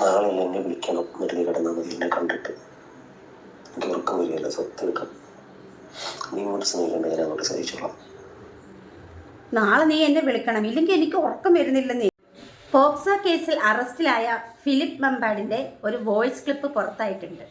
നാളെ എന്നെ വിളിക്കണം. മരുന്ന് കിടന്നാൽ മതി. എന്നെ കണ്ടിട്ട്. എനിക്ക് ഉറക്കം വരികയല്ല. സ്വത്തെടുക്കാം നീ ഇങ്ങോട്ട് സ്നേഹിക്കണ്ട ഞാൻ അങ്ങോട്ട് സഹിച്ചോളാം. നാളെ നീ എന്നെ വിളിക്കണം. ഇല്ലെങ്കിൽ എനിക്ക് ഉറക്കം വരുന്നില്ലെന്നേ. പോക്സോ കേസിൽ അറസ്റ്റിലായ ഫിലിപ്പ് മെമ്പാടിന്റെ ഒരു വോയിസ് ക്ലിപ്പ് പുറത്തായിട്ടുണ്ട്.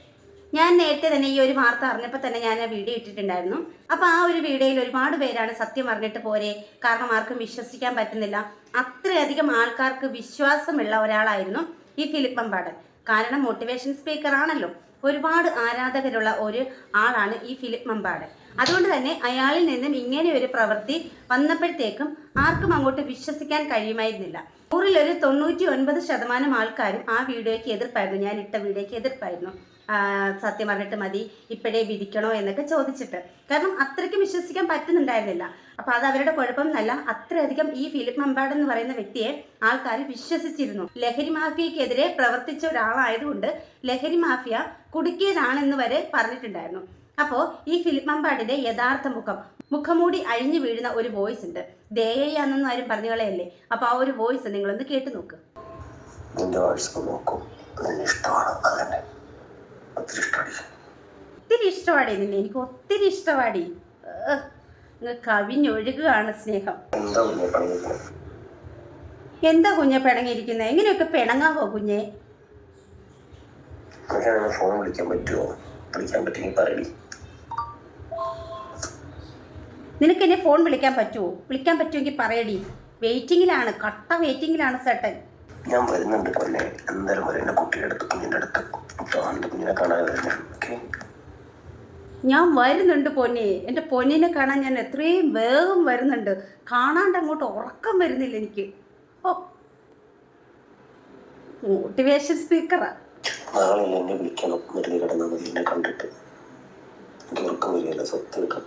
ഞാൻ നേരത്തെ തന്നെ ഈ ഒരു വാർത്ത അറിഞ്ഞപ്പോൾ തന്നെ ഞാൻ ആ വീഡിയോ ഇട്ടിട്ടുണ്ടായിരുന്നു. അപ്പോൾ ആ ഒരു വീഡിയോയിൽ ഒരുപാട് പേരാണ് സത്യം അറിഞ്ഞിട്ട് പോരെ. കാരണം ആർക്കും വിശ്വസിക്കാൻ പറ്റുന്നില്ല. അത്രയധികം ആൾക്കാർക്ക് വിശ്വാസമുള്ള ഒരാളായിരുന്നു ഈ ഫിലിപ്പ് മമ്പാടൻ കാരണം മോട്ടിവേഷൻ സ്പീക്കർ ആണല്ലോ. ഒരുപാട് ആരാധകരുള്ള ഒരു ആളാണ് ഈ ഫിലിപ്പ് മമ്പാടൻ അതുകൊണ്ട് തന്നെ അയാളിൽ നിന്നും ഇങ്ങനെ ഒരു പ്രവൃത്തി വന്നപ്പോഴത്തേക്കും ആർക്കും അങ്ങോട്ട് വിശ്വസിക്കാൻ കഴിയുമായിരുന്നില്ല. നൂറിൽ ഒരു തൊണ്ണൂറ്റി ഒൻപത് ശതമാനം ആൾക്കാരും ആ വീഡിയോയ്ക്ക് എതിർപ്പായിരുന്നു. ഞാൻ ഇട്ട വീഡിയോയ്ക്ക് എതിർപ്പായിരുന്നു. സത്യം പറഞ്ഞിട്ട് മതി ഇപ്പോഴേ വിധിക്കണോ എന്നൊക്കെ ചോദിച്ചിട്ട്. കാരണം അത്രയ്ക്കും വിശ്വസിക്കാൻ പറ്റുന്നുണ്ടായിരുന്നില്ല. അപ്പൊ അത് അവരുടെ കുഴപ്പമെന്നല്ല അത്രയധികം ഈ ഫിലിപ്പ് മമ്പാട് എന്ന് പറയുന്ന വ്യക്തിയെ ആൾക്കാർ വിശ്വസിച്ചിരുന്നു. ലഹരി മാഫിയക്കെതിരെ പ്രവർത്തിച്ച ഒരാളായതുകൊണ്ട് ലഹരി മാഫിയ കുടുക്കിയതാണെന്ന് വരെ പറഞ്ഞിട്ടുണ്ടായിരുന്നു. അപ്പോൾ ഈ ഫിലിപ്പ് മമ്പാടിന്റെ യഥാർത്ഥ മുഖം മുഖമൂടി അഴിഞ്ഞു വീഴുന്ന ഒരു വോയിസ് ഉണ്ട്. ദേയാന്നൊന്നും ആരും പറഞ്ഞു കളയല്ലേ അപ്പൊ ആ ഒരു വോയിസ് നിങ്ങളൊന്ന് കേട്ടു നോക്ക്. നിന്റെ വോയിസ് നോക്കും. ഇഷ്ടമാണ്. അതന്നെ. ഒത്തിരി ഇഷ്ടമാണ് ഒത്തിരി ഇഷ്ടമാടി നിന്നെ എനിക്ക് ഒത്തിരി ഇഷ്ടമാടി കവിഞ്ഞൊഴുകുകയാണ് സ്നേഹം. എന്താ കുഞ്ഞെ പണിയിരിക്കുന്നത് എന്താ കുഞ്ഞെ പിണങ്ങിയിരിക്കുന്നത് എങ്ങനെയൊക്കെ പിണങ്ങാവോ കുഞ്ഞെ? ഫോൺ വിളിക്കാൻ പറ്റുമോ വിളിക്കാൻ പറ്റുമെങ്കിൽ പറയടി. നിനക്ക് എന്നെ ഫോൺ വിളിക്കാൻ പറ്റുമോ വിളിക്കാൻ പറ്റുമെങ്കിൽ പറയടി. വെയിറ്റിംഗിലാണ് കട്ട വെയിറ്റിംഗിലാണ് സട്ടൻ ഞാൻ വരുന്നുണ്ട് കൊല്ലേ. എന്തായാലും വരും എന്റെ കുട്ടിയുടെ അടുത്ത് കുഞ്ഞിന്റെ അടുത്ത്. കുഞ്ഞിനെ കാണാൻ ഓക്കെ ഞാൻ വരുന്നുണ്ട് പൊന്നെ. എന്റെ പൊന്നിനെ കാണാൻ ഞാൻ എത്രയും വേഗം വരുന്നുണ്ട്. കാണാണ്ട് അങ്ങോട്ട് ഉറക്കം വരുന്നില്ല എനിക്ക്. ഓ മോട്ടിവേഷൻ സ്പീക്കറാ നാളെ എന്നെ വിളിക്കണം. മരുന്ന് കിടന്നാൽ മതി. എന്നെ കണ്ടിട്ട്. എനിക്ക് ഉറക്കം വരികയല്ല. സത്യം എടുക്കാം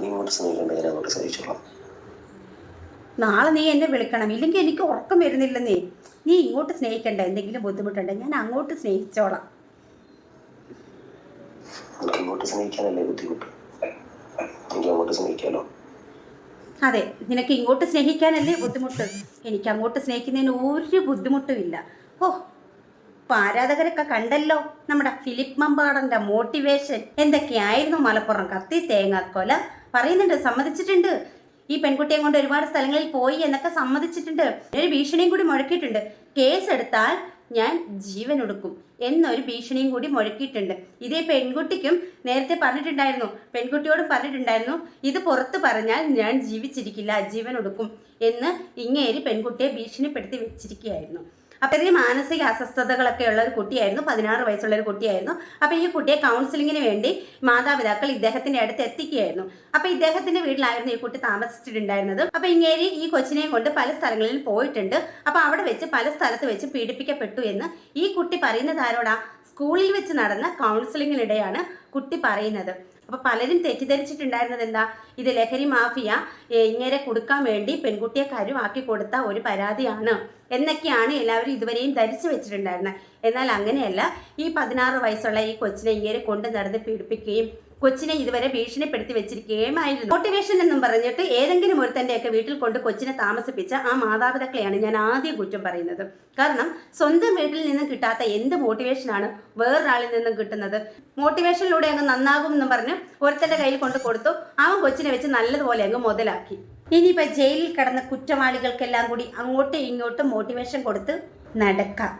നീ ഇങ്ങോട്ട് സ്നേഹിക്കേണ്ട ഞാൻ അങ്ങോട്ട് സഹിച്ചോളാം. നാളെ നീ എന്നെ വിളിക്കണം. ഇല്ലെങ്കിൽ എനിക്ക് ഉറക്കം വരുന്നില്ലെന്നേ. നീ ഇങ്ങോട്ട് സ്നേഹിക്കണ്ട. എന്തെങ്കിലും ബുദ്ധിമുട്ടുണ്ടെങ്കിൽ ഞാൻ അങ്ങോട്ട് സ്നേഹിച്ചോളാം. എനിക്ക് ഇങ്ങോട്ട് സ്നേഹിക്കാനല്ലേ ബുദ്ധിമുട്ട്? എനിക്ക് അങ്ങോട്ട് സ്നേഹിക്കാലോ? അതെ നിനക്ക് ഇങ്ങോട്ട് സ്നേഹിക്കാനല്ലേ ബുദ്ധിമുട്ട്? എനിക്ക് അങ്ങോട്ട് സ്നേഹിക്കുന്നതിന് ഒരു ബുദ്ധിമുട്ടുമില്ല. ഓ ആരാധകരൊക്കെ കണ്ടല്ലോ നമ്മുടെ ഫിലിപ്പ് മമ്പാടന്റെ മോട്ടിവേഷൻ. എന്തൊക്കെയായിരുന്നു മലപ്പുറം? കത്തി തേങ്ങാക്കൊല പറയുന്നുണ്ട് സമ്മതിച്ചിട്ടുണ്ട്. ഈ പെൺകുട്ടിയെ കൊണ്ട് ഒരുപാട് സ്ഥലങ്ങളിൽ പോയി എന്നൊക്കെ സമ്മതിച്ചിട്ടുണ്ട്. ഒരു ഭീഷണിയും കൂടി മുഴക്കിയിട്ടുണ്ട്. കേസ് എടുത്താൽ ഞാൻ ജീവൻ ഒടുക്കും എന്നൊരു ഭീഷണിയും കൂടി മുഴക്കിയിട്ടുണ്ട്. ഇതേ പെൺകുട്ടിക്കും നേരത്തെ പറഞ്ഞിട്ടുണ്ടായിരുന്നു. പെൺകുട്ടിയോടും പറഞ്ഞിട്ടുണ്ടായിരുന്നു ഇത് പുറത്ത് പറഞ്ഞാൽ ഞാൻ ജീവിച്ചിരിക്കില്ല ജീവൻ ഒടുക്കും എന്ന് ഇങ്ങേരി പെൺകുട്ടിയെ ഭീഷണിപ്പെടുത്തി വെച്ചിരിക്കുകയായിരുന്നു. അപ്പം ഇതിന് മാനസിക അസ്വസ്ഥതകളൊക്കെ ഉള്ള ഒരു കുട്ടിയായിരുന്നു പതിനാറ് വയസ്സുള്ള ഒരു കുട്ടിയായിരുന്നു. അപ്പം ഈ കുട്ടിയെ കൗൺസിലിങ്ങിന് വേണ്ടി മാതാപിതാക്കൾ ഇദ്ദേഹത്തിന്റെ അടുത്ത് എത്തിക്കുകയായിരുന്നു. അപ്പം ഇദ്ദേഹത്തിന്റെ വീട്ടിലായിരുന്നു ഈ കുട്ടി താമസിച്ചിട്ടുണ്ടായിരുന്നത്. അപ്പം ഇങ്ങേരി ഈ കൊച്ചിനെ കൊണ്ട് പല സ്ഥലങ്ങളിൽ പോയിട്ടുണ്ട്. അപ്പം അവിടെ വെച്ച് പല സ്ഥലത്ത് വെച്ച് പീഡിപ്പിക്കപ്പെട്ടു എന്ന് ഈ കുട്ടി പറയുന്നത് ആരോടാ? സ്കൂളിൽ വെച്ച് നടന്ന കൗൺസിലിങ്ങിനിടെയാണ് കുട്ടി പറയുന്നത്. അപ്പൊ പലരും തെറ്റിദ്ധരിച്ചിട്ടുണ്ടായിരുന്നത് എന്താ? ഇത് ലഹരി മാഫിയ ഇങ്ങനെ കൊടുക്കാൻ വേണ്ടി പെൺകുട്ടിയെ കരുവാക്കി കൊടുത്ത ഒരു പരാതിയാണ് എന്നൊക്കെയാണ് എല്ലാവരും ഇതുവരെയും ധരിച്ചു വെച്ചിട്ടുണ്ടായിരുന്നത് എന്നാൽ അങ്ങനെയല്ല ഈ പതിനാറ് വയസ്സുള്ള ഈ കൊച്ചിനെ ഇങ്ങനെ കൊണ്ടു നടന്ന് പീഡിപ്പിക്കുകയും കൊച്ചിനെ ഇതുവരെ ഭീഷണിപ്പെടുത്തി വെച്ചിരിക്കുകയുമായിരുന്നു മോട്ടിവേഷൻ എന്നും പറഞ്ഞിട്ട് ഏതെങ്കിലും ഒരുത്തന്റെയൊക്കെ വീട്ടിൽ കൊണ്ട് കൊച്ചിനെ താമസിപ്പിച്ച ആ മാതാപിതാക്കളെയാണ് ഞാൻ ആദ്യം കുറ്റം പറയുന്നത്. കാരണം സ്വന്തം വീട്ടിൽ നിന്നും കിട്ടാത്ത എന്ത് മോട്ടിവേഷനാണ് വേറൊരാളിൽ നിന്നും കിട്ടുന്നത്? മോട്ടിവേഷനിലൂടെ അങ്ങ് നന്നാകും എന്ന് പറഞ്ഞ് ഒരുത്തന്റെ കയ്യിൽ കൊണ്ട് കൊടുത്തു. അവൻ കൊച്ചിനെ വെച്ച് നല്ലതുപോലെ അങ്ങ് മുതലാക്കി. ഇനിയിപ്പോൾ ജയിലിൽ കിടന്ന കുറ്റവാളികൾക്കെല്ലാം കൂടി അങ്ങോട്ടും ഇങ്ങോട്ടും മോട്ടിവേഷൻ കൊടുത്ത് നടക്കാം.